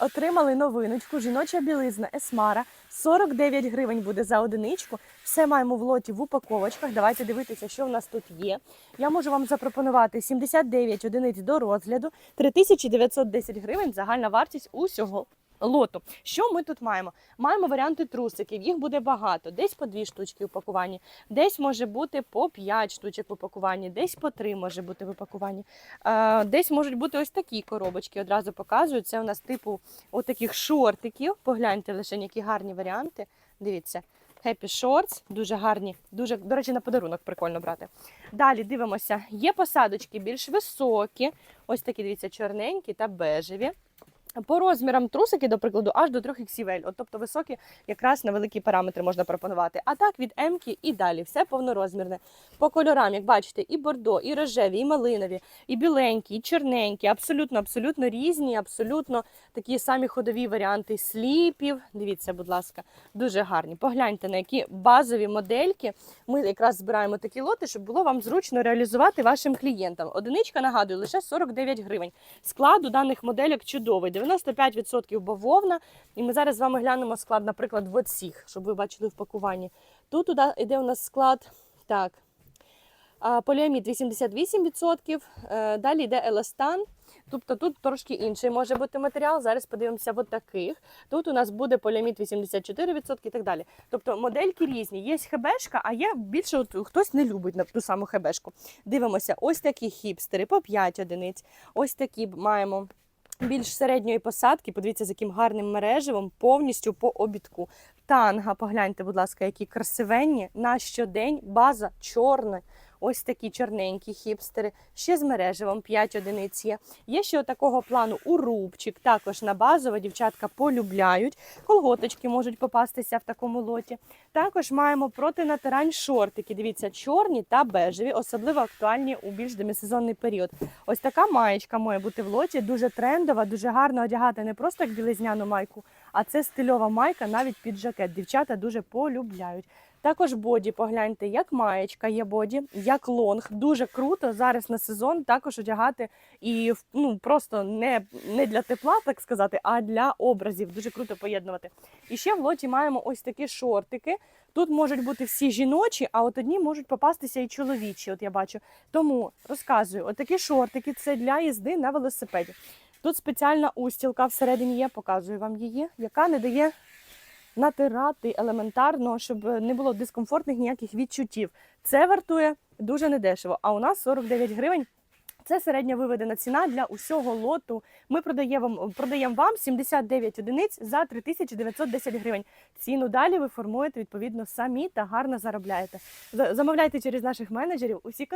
Отримали новиночку, жіноча білизна Есмара. 49 гривень буде за одиничку. Все маємо в лоті в упаковочках. Давайте дивитися, що в нас тут є. Я можу вам запропонувати 79 одиниць до розгляду, 3910 гривень загальна вартість усього. Лоту. Що ми тут маємо? Маємо варіанти трусиків, їх буде багато. Десь по дві штучки в упакуванні, десь може бути по 5 штучок в упакуванні, десь по 3 може бути в упакуванні. Десь можуть бути ось такі коробочки. Одразу показую. Це у нас типу отаких шортиків. Погляньте лише, які гарні варіанти. Дивіться. Happy Shorts, дуже гарні, дуже, до речі, на подарунок прикольно брати. Далі дивимося, є посадочки більш високі, ось такі, дивіться, чорненькі та бежеві. По розмірам трусики, до прикладу, аж до 3 XL, от, тобто високі, якраз на великі параметри можна пропонувати. А так від М і далі, все повнорозмірне. По кольорам, як бачите, і бордо, і рожеві, і малинові, і біленькі, і чорненькі, абсолютно, абсолютно різні, абсолютно такі самі ходові варіанти сліпів. Дивіться, будь ласка, дуже гарні. Погляньте, на які базові модельки. Ми якраз збираємо такі лоти, щоб було вам зручно реалізувати вашим клієнтам. Одиничка, нагадую, лише 49 гривень. Склад даних модельок чудовий. 95% бавовна. І ми зараз з вами глянемо склад, наприклад, в оцих, щоб ви бачили в пакуванні. Тут йде у нас склад. Так. Поліамід 88%, е, далі йде еластан. Тобто тут трошки інший може бути матеріал. Зараз подивимося в таких. Тут у нас буде поліамід 84% і так далі. Тобто модельки різні. Є хебешка, а є більше от, хтось не любить на ту саму хебешку. Дивимося, ось такі хіпстери по 5 одиниць. Ось такі маємо більш середньої посадки. Подивіться, з яким гарним мереживом, повністю по обідку. Танга, погляньте, будь ласка, які красивенні. На щодень база чорна. Ось такі чорненькі хіпстери, ще з мереживом 5 одиниць є. Є ще такого плану урубчик, також на базово дівчатка полюбляють. Колготочки можуть попастися в такому лоті. Також маємо протинатирань шортики. Дивіться, чорні та бежеві, особливо актуальні у більш демісезонний період. Ось така маєчка має бути в лоті, дуже трендова, дуже гарно одягати не просто як білизняну майку, а це стильова майка навіть під жакет. Дівчата дуже полюбляють. Також боді, погляньте, як маєчка є боді, як лонг. Дуже круто зараз на сезон також одягати і ну, просто не, не для тепла, так сказати, а для образів. Дуже круто поєднувати. І ще в лоті маємо ось такі шортики. Тут можуть бути всі жіночі, а от одні можуть попастися і чоловічі. От я бачу. Тому розказую, от такі шортики це для їзди на велосипеді. Тут спеціальна устілка всередині є, показую вам її, яка не дає натирати елементарно, щоб не було дискомфортних ніяких відчуттів. Це вартує дуже недешево. А у нас 49 гривень. Це середня виведена ціна для усього лоту. Ми продаємо продаємо вам 79 одиниць за 3910 гривень. Ціну далі ви формуєте відповідно самі та гарно заробляєте. Замовляйте через наших менеджерів. Усі